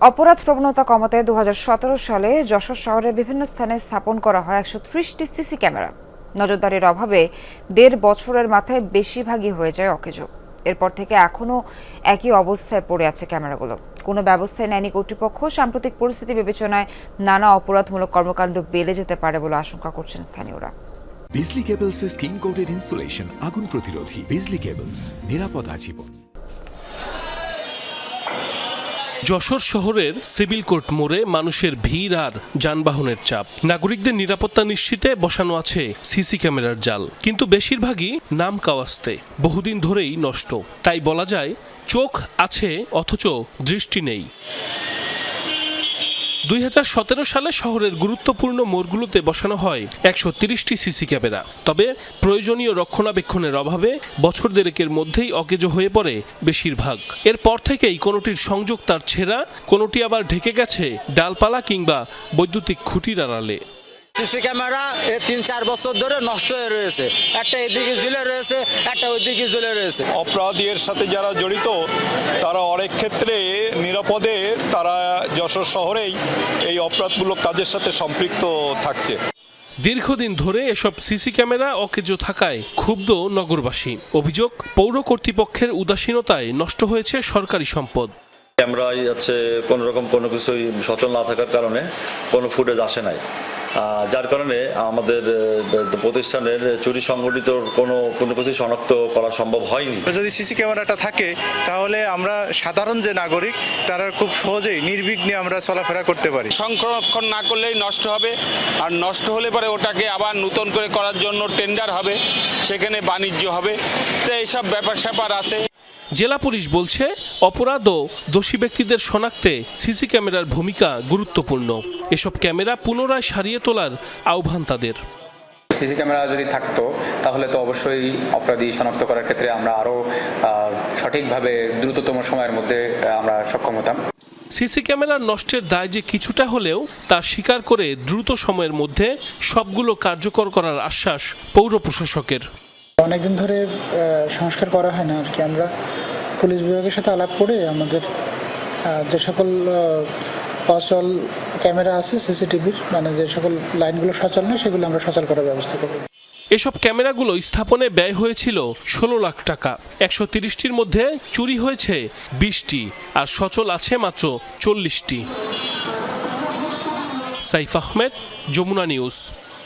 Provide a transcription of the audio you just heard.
অপরাধ প্রবণতা কমাতে দু সালে যশোর শহরের বিভিন্ন স্থানে স্থাপন করা হয় একশো ত্রিশটি সিসি ক্যামেরা। নজরদারির অভাবে দেড় বছরের মাথায় বেশিরভাগই হয়ে যায় অকেজো। এরপর থেকে এখনও একই অবস্থায় পড়ে আছে ক্যামেরাগুলো। কোনো ব্যবস্থায় নেয়নি কর্তৃপক্ষ। সাম্প্রতিক পরিস্থিতি বিবেচনায় নানা অপরাধমূলক কর্মকাণ্ড বেড়ে যেতে পারে বলে আশঙ্কা করছেন স্থানীয়রা। Bijli cables skin coated insulation আগুন প্রতিরোধী। বিজলি কেবলস নিরাপদ আজীবন। যশোর শহরের সিভিল কোর্ট মোড়ে মানুষের ভিড় আর যানবাহনের চাপ। নাগরিকদের নিরাপত্তা নিশ্চিতে বসানো আছে সিসি ক্যামেরার জাল। কিন্তু বেশিরভাগই নাম কাওয়াস্তে, বহুদিন ধরেই নষ্ট। তাই বলা যায়, চোখ আছে অথচ দৃষ্টি নেই। দুই হাজার সতেরো সালে শহরের গুরুত্বপূর্ণ মোড়গুলোতে বসানো হয় একশো তিরিশটি সিসি ক্যামেরা। তবে প্রয়োজনীয় রক্ষণাবেক্ষণের অভাবে বছর দেড়েকের মধ্যেই অকেজো হয়ে পড়ে বেশিরভাগ। এরপর থেকেই কোনোটির সংযোগ তার ছেঁড়া কোনোটি আবার ঢেকে গেছে ডালপালা কিংবা বৈদ্যুতিক খুঁটির আড়ালে। সিসি ক্যামেরা এ তিন চার বছর ধরে নষ্ট হয়ে রয়েছে। একটা এদিকে ঝুলে রয়েছে একটা ওইদিকে ঝুলে রয়েছে। অপরাধীর সাথে যারা জড়িত তারা অনেক ক্ষেত্রে নিরাপদে তারা যশোর শহরেই এই অপরাধমূলক কাজের সাথে সম্পৃক্ত থাকছে। দীর্ঘদিন ধরে এসব সিসি ক্যামেরা অকেজো থাকায় ক্ষুব্ধ নগরবাসী। অভিযোগ পৌর কর্তৃপক্ষের উদাসীনতায় নষ্ট হয়েছে সরকারি সম্পদ। ক্যামেরায় আছে কোনো রকম কোনো কিছুই সচল না থাকার কারণে কোনো ফুটেজ আসে নাই। যার কারণে আমাদের প্রতিষ্ঠানের চুরি সংগঠিত কোনো কোনো কিছু শনাক্ত করা সম্ভব হয়নি। যদি সিসি ক্যামেরাটা থাকে তাহলে আমরা সাধারণ যে নাগরিক তারা খুব সহজেই নির্বিঘ্নে আমরা চলাফেরা করতে পারি। সংরক্ষণ না করলেই নষ্ট হবে আর নষ্ট হলে পরে ওটাকে আবার নতুন করে করার জন্য টেন্ডার হবে সেখানে বাণিজ্য হবে। তো এইসব ব্যাপার স্যাপার আছে জেলা পুলিশ বলছে অপরাধ ও দোষী ব্যক্তিদের শনাক্তে সিসি ক্যামেরার ভূমিকা গুরুত্বপূর্ণ। এসব ক্যামেরা পুনরায় সারিয়ে তোলার আহ্বান তাদের। সিসি ক্যামেরা যদি থাকতো তাহলে তো অবশ্যই অপরাধী শনাক্ত করার ক্ষেত্রে আমরা আরও সঠিকভাবে দ্রুততম সময়ের মধ্যে আমরা সক্ষম হতাম। সিসি ক্যামেরার নষ্টের দায় যে কিছুটা হলেও তা স্বীকার করে দ্রুত সময়ের মধ্যে সবগুলো কার্যকর করার আশ্বাস পৌর প্রশাসকের। অনেকদিন ধরে সংস্কার করা হয় না আর কি আমরা। পুলিশ বিভাগের সাথে আলাপ করে আমাদের যে সকল অচল ক্যামেরা আছে সিসিটিভির মানে যে সকল লাইনগুলো সচল নেই, সেগুলো আমরা সচল করার ব্যবস্থা করব। এসব ক্যামেরাগুলো স্থাপনে ব্যয় হয়েছিল ষোলো লাখ টাকা। একশো তিরিশটির মধ্যে চুরি হয়েছে বিশটি আর সচল আছে মাত্র চল্লিশটি। সাইফ আহমেদ, যমুনা নিউজ।